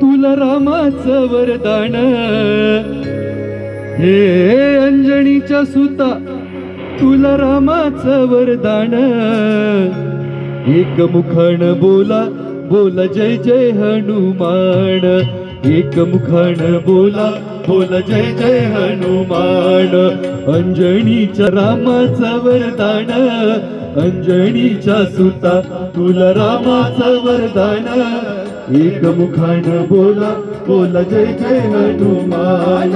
तुला रामाचं वरदान. हे अंजनीच्या सुता तुला रामाचं वरदान. एक मुखान बोला बोला जय जय हनुमान. एक मुखान बोला बोला जय जय हनुमान. अंजनीच्या रामाचं वरदान अंजनीच्या सुता तुला रामाचं वरदान. एक मुखान बोला बोला जय जय हनुमान.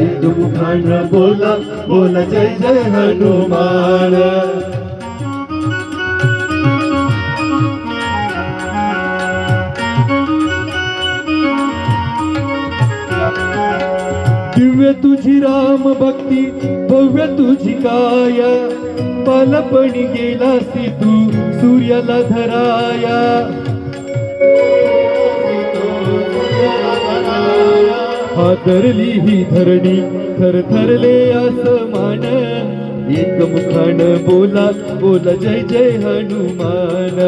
एक मुखान बोला बोला जय जय हनुमान. दिव्य तुझी राम भक्ती भव्य तुझी काय? बालपणी गेलासी तू सूर्याला धराया. हादरली ही धरणी थर थरले आसमान एक मुखान बोला बोला जय जय हनुमान.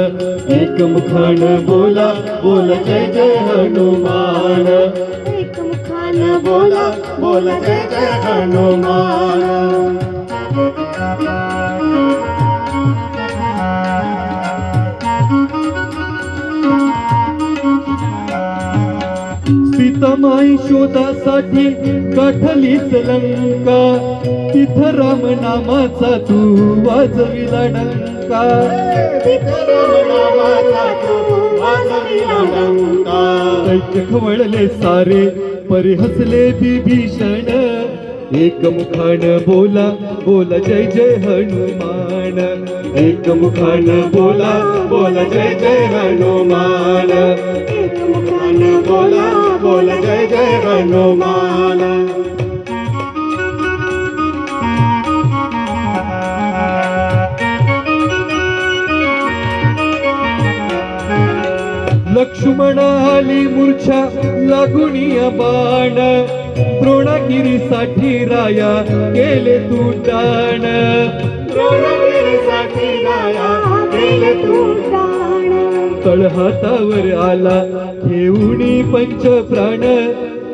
एक मुखान बोला बोला जय जय हनुमान. एक मुखान बोला बोला जय जय हनुमान. माय शोधासाठी गाठलीच लंका. तिथं राम नामाचा तू वाजविला डंका. दैत्य खवळले सारे परी हसले एक मुखान बोला बोला जय जय हनुमान. एक मुखान बोला बोला जय जय हनुमान. एक मुखान बोला बोला हनुमान लक्ष्मण आली मूर्छा लागुनिया बाण. द्रोणागिरीसाठी राया केले तू द्रोणगिरीसाठी राया गेले तू तळहातावर आला घेऊनी पंच प्राण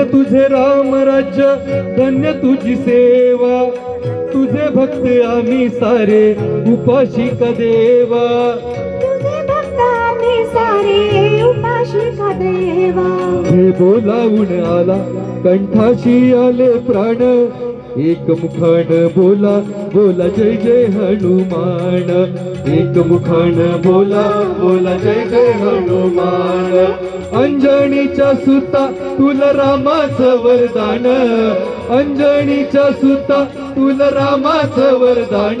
धन्य तुझे राम राज्य धन्य तुझी सेवा. तुझे भक्त आम्ही सारे उपाशिक देवा. हे बोलावून आला कंठाशी आले प्राण. एक मुखान बोला बोला जय जय हनुमान. एक मुखान बोला बोला जय जय हनुमान. अंजणीच्या सुता तुला रामाचं वरदान. अंजणीच्या सुता तुला रामाचं वरदान.